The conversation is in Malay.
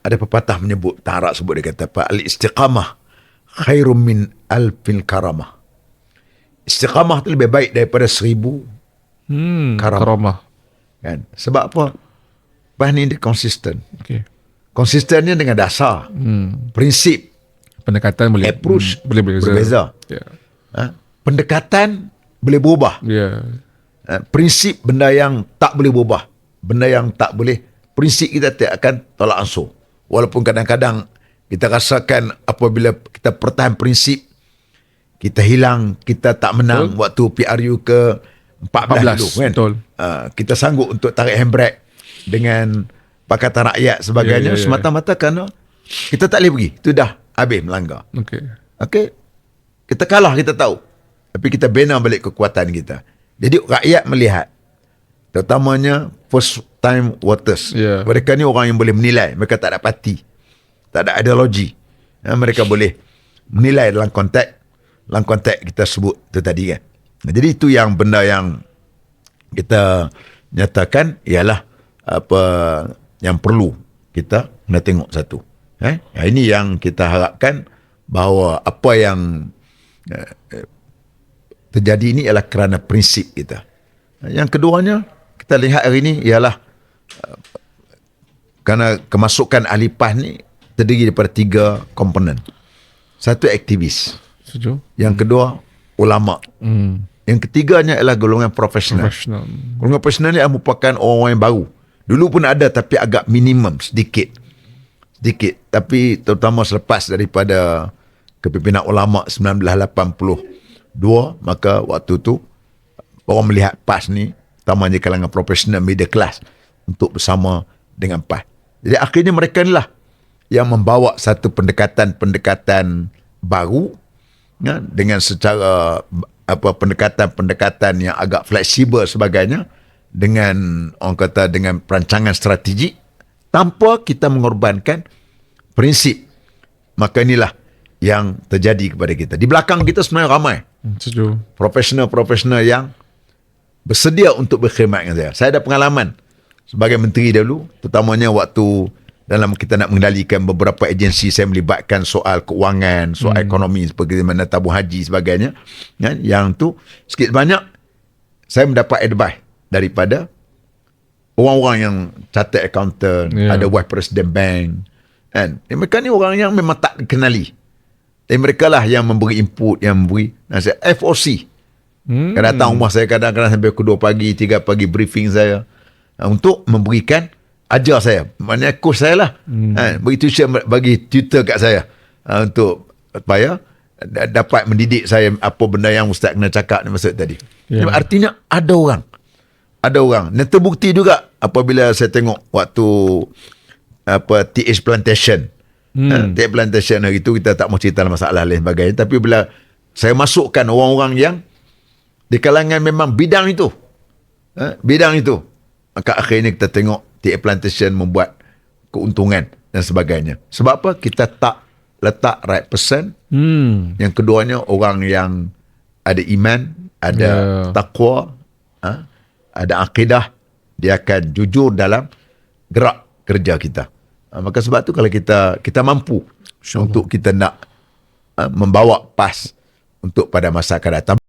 ada pepatah menyebut Tarak sebut dia kata apa al istiqamah khairum min alfil karamah. Istiqamah tu lebih baik daripada seribu Hmm, Karamah. karamah. kan. Sebab apa? Pas ni dia konsisten. Okay. Konsistennya dengan dasar, Hmm. prinsip, Pendekatan boleh Approach hmm, boleh berbeza. berbeza. Ya. ha? pendekatan boleh berubah. Ya. Ha? prinsip benda yang tak boleh berubah. Benda yang tak boleh, prinsip kita tak akan tolak ansur. Walaupun kadang-kadang kita rasakan apabila kita pertahan prinsip, kita hilang, kita tak menang Betul. waktu PRU ke 14, 14, dulu kan. betul. Uh, kita sanggup untuk tarik handbrake dengan Pakatan Rakyat sebagainya Ya, ya, ya. semata-mata kerana kita tak boleh pergi. Itu dah habis melanggar. Okay. Okey. Kita kalah kita tahu. Tapi kita bina balik kekuatan kita. Jadi rakyat melihat terutamanya first time voters. Ya. Mereka ni orang yang boleh menilai. Mereka tak ada parti. Tak ada ideologi. Ya, mereka boleh menilai dalam konteks dalam konteks kita sebut tu tadi kan. Nah, jadi itu yang benda yang kita nyatakan ialah apa yang perlu kita kena tengok satu. Eh? Ya, ini yang kita harapkan bahawa apa yang eh, eh, terjadi ini ialah kerana prinsip kita. Yang keduanya kita lihat hari ini ialah eh, kerana kemasukan ahli PAS ni terdiri daripada tiga komponen. Satu aktivis, Setuju. yang kedua ulama, Hmm. yang ketiganya ialah golongan profesional. Professional. Golongan profesional ni merupakan orang-orang yang baru. Dulu pun ada tapi agak minimum sedikit. Sedikit. Tapi terutama selepas daripada kepimpinan ulama 1982 maka waktu tu orang melihat PAS ni terutamanya kalangan profesional middle class untuk bersama dengan PAS. Jadi akhirnya mereka ni lah yang membawa satu pendekatan-pendekatan baru ya, dengan secara apa pendekatan-pendekatan yang agak fleksibel sebagainya dengan orang kata dengan perancangan strategi tanpa kita mengorbankan prinsip maka inilah yang terjadi kepada kita di belakang kita sebenarnya ramai Hmm, Setuju. profesional-profesional yang bersedia untuk berkhidmat dengan saya. Saya ada pengalaman sebagai menteri dahulu, terutamanya waktu dalam kita nak mengendalikan beberapa agensi saya melibatkan soal keuangan, soal hmm. ekonomi seperti mana tabung haji sebagainya. Kan? Yang tu sikit banyak saya mendapat advice daripada orang-orang yang chartered accountant, Ya. ada wife president bank. Kan? Dan mereka ni orang yang memang tak dikenali. Dan mereka lah yang memberi input, yang memberi nasihat. FOC. Hmm. Kadang datang rumah saya kadang-kadang sampai pukul 2 pagi, 3 pagi briefing saya uh, untuk memberikan ajar saya. Maknanya coach saya lah. Hmm. Ha, bagi tuition, bagi tutor kat saya uh, untuk supaya da- dapat mendidik saya apa benda yang ustaz kena cakap ni maksud tadi. Ya. Yeah. Artinya ada orang. Ada orang. Dan terbukti juga apabila saya tengok waktu apa TH Plantation. Hmm. TH Plantation hari itu kita tak mau cerita masalah lain sebagainya. Tapi bila saya masukkan orang-orang yang di kalangan memang bidang itu. Ha? Bidang itu. Maka akhirnya kita tengok TH Plantation membuat keuntungan dan sebagainya. Sebab apa? Kita tak letak right person. Hmm. Yang keduanya orang yang ada iman, ada Ya. takwa, ha? ada akidah. Dia akan jujur dalam gerak kerja kita. Ha, maka sebab tu kalau kita kita mampu untuk kita nak ha, membawa PAS untuk pada masa akan datang.